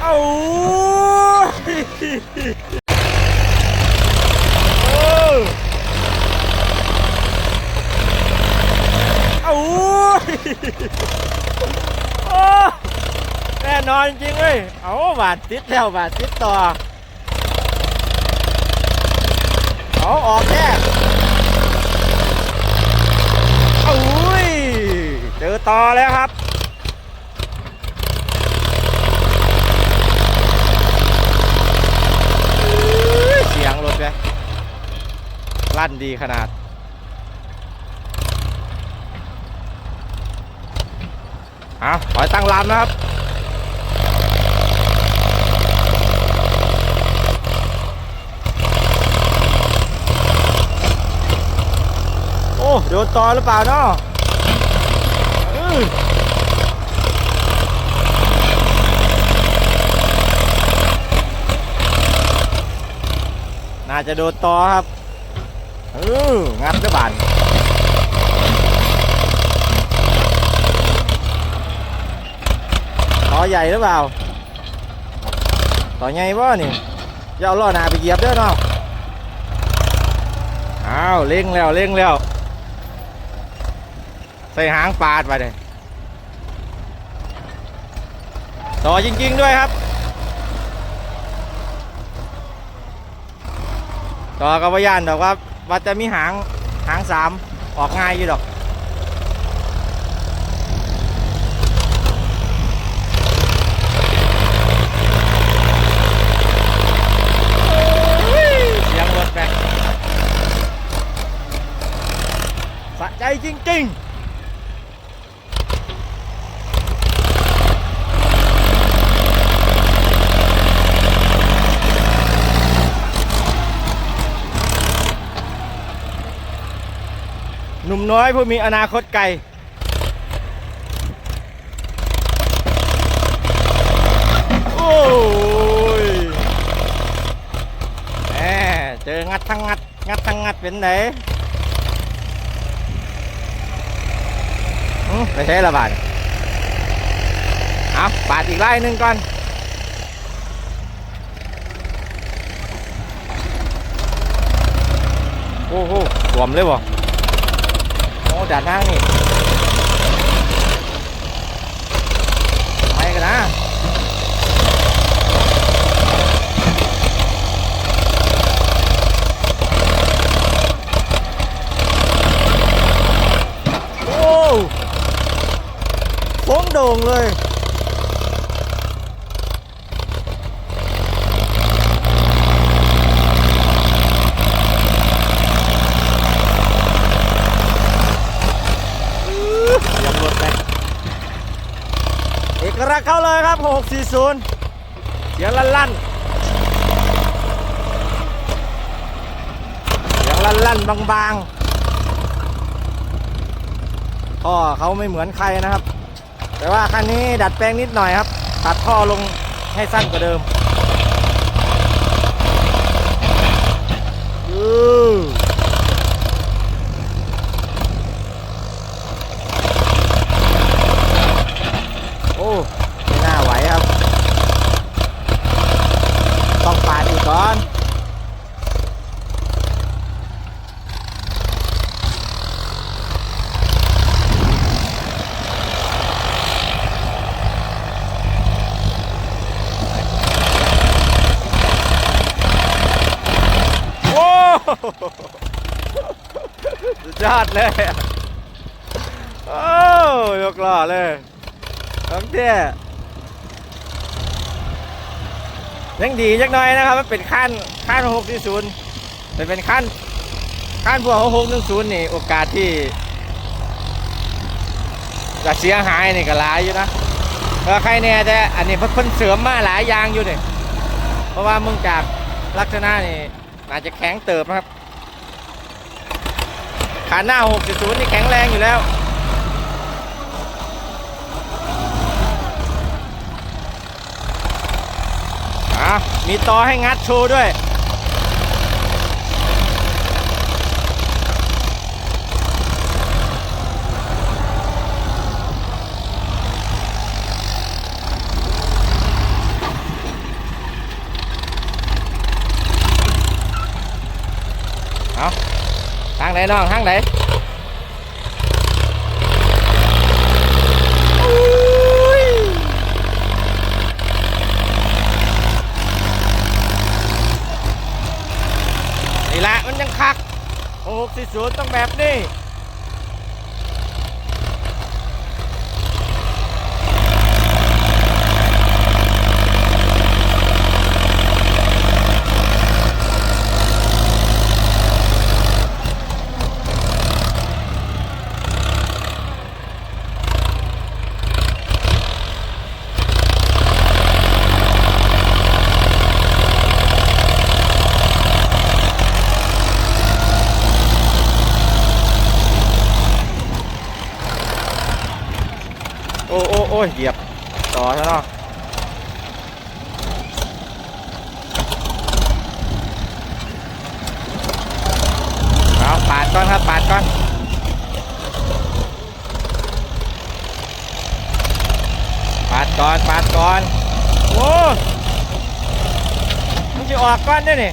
เอาโอ้เอาโอ้แน่นอนจริงๆเว้ยเอาบาดติดแล้วบาดติดต่อเอาออกแค่โอ้ยเจอต่อแล้วครับ เสียงรถเลย ลั่นดีขนาดเอาถอยตั้งลำนะครับ โอ้โดนต่อหรือเปล่าเนาะอื้อน่าจะโดนต่อครับ เอองัดด้วยบานต่อใหญ่หรือเปล่าต่อใหญ่ป่นี่อย่าเอาล้อหน้าไปเหยียบเด้อเนาะอ้าวเร่งแล้วเร่งแล้วใส่หางปาดไปเลยต่อจริง ๆ ด้วยครับ ต่อกับพยานดอกว่า ว่าจะมีหางหางสามออกง่ายอยู่ดอกเสียงรถแบกสะใจจริง ๆ น้อยผู้มีอนาคตไกลโอ้ยแหมเจองัดทั้งงัด งัดทั้งงัดเป็นไหนอื้อไปใช้ละบาทเอาปาดอีกไล่หนึ่งก่อนโอ้โหสวมเลยบ่ โอ้ดัดทางนี่ไปกันนะโอ้โค้งโด่งเลย เสียงรถไปเอกลักษณ์เข้าเลยครับ 640 เสียงลั่นลั่นเสียงลั่นลั่นบางบางๆท่อเขาไม่เหมือนใครนะครับ แต่ว่าคันนี้ดัดแปลงนิดหน่อยครับ ตัดท่อลงให้สั้นกว่าเดิมอือ ไม่น่าไหวครับ ต้องปาดอีกก่อน โอ้ สุดยอดเลยอะโอ้ยกล้อเลยของเท่ยังดีจักหน่อยนะครับมันเป็นขั้นขั้นหกที่ศูนย์แต่เป็นขั้นขั้นพวกหกหนึ่งศูนย์นี่โอกาสที่จะเสียหายนี่ก็หลายอยู่นะเออใครเนี่ยแต่อันนี้เพิ่นเสริมมาหลายอย่างอยู่นี่เพราะว่ามึงจากลักษณะนี่อาจจะแข็งเติบนะครับ ขาหน้า 6.0 นี่แข็งแรงอยู่แล้วอะมีต่อให้งัดโชว์ด้วย ไหนน้องทางไหนนี่ละมันยังคักโอ้สุดๆต้องแบบนี้ โอ้โอ้โอ้เหยียบต่อซะเนาะเอาปาดก่อนครับปาดก่อนปาดก่อนปาดก่อนโอ้มันจะออกก่อนได้นี่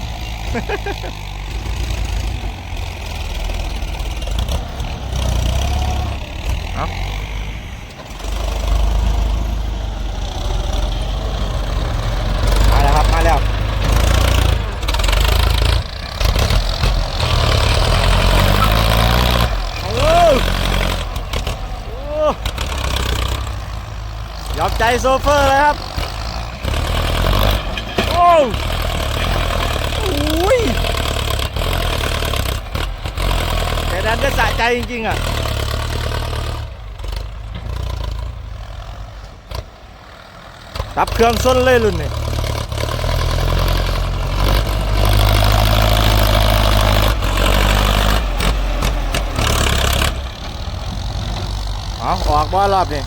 เอามาแล้วครับ มาแล้ว โอ้โอ้ยอม ใจโซเฟอร์เลยครับ โอ้โอ้ยแต่ดันก็สะใจจริงๆอะตับเครื่องส้นเลยรุ่นนี่เอาออกบ่รอบนี่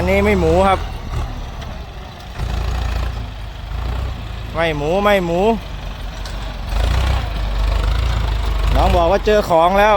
านนี้ไม่หมูครับ ไม่หมูไม่หมู น้องบอกว่าเจอของแล้ว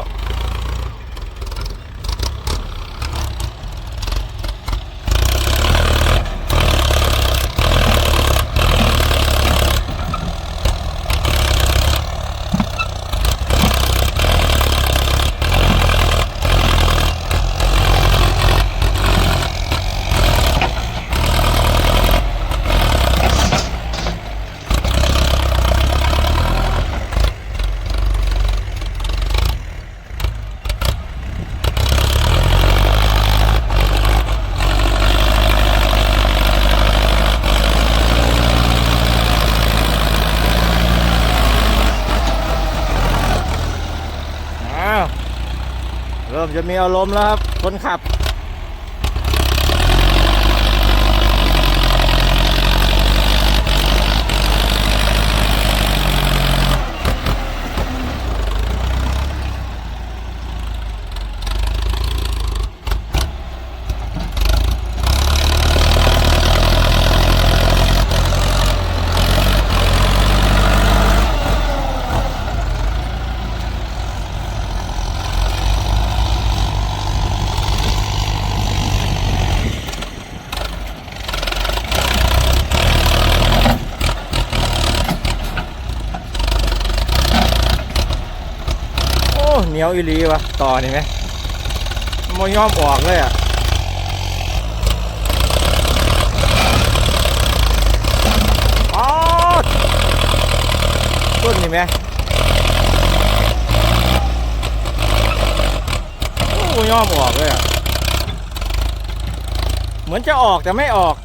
อ้าว เริ่มจะมีอารมณ์แล้วครับ คนขับ เหนียวอีลีวะต่อนี่ไหมมยอมออกเลยอะอ๋อต้นนี่ไหมโอ้ยอมออกเลยอะ เหมือนจะออกแต่ไม่ออก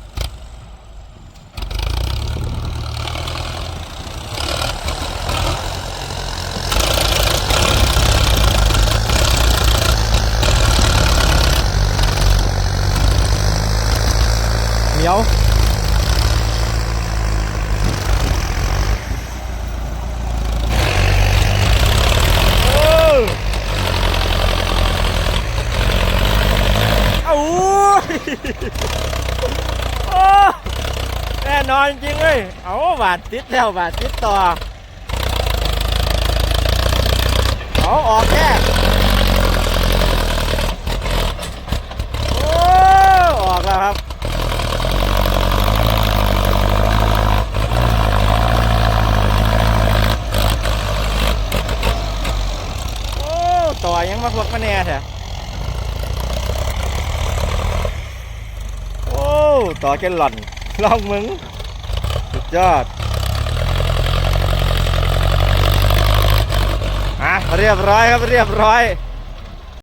เหนียวโอ้เอาอุ้ยโอ้แน่นอนจริงเลยเอาบาดติดแล้วบาดติดต่อ เอาออกแค่ ยังมาพวกมาแน่แท้โอ้ต่อเกนหล่อนลองมึง สุดยอดอะเรียบร้อยครับเรียบร้อย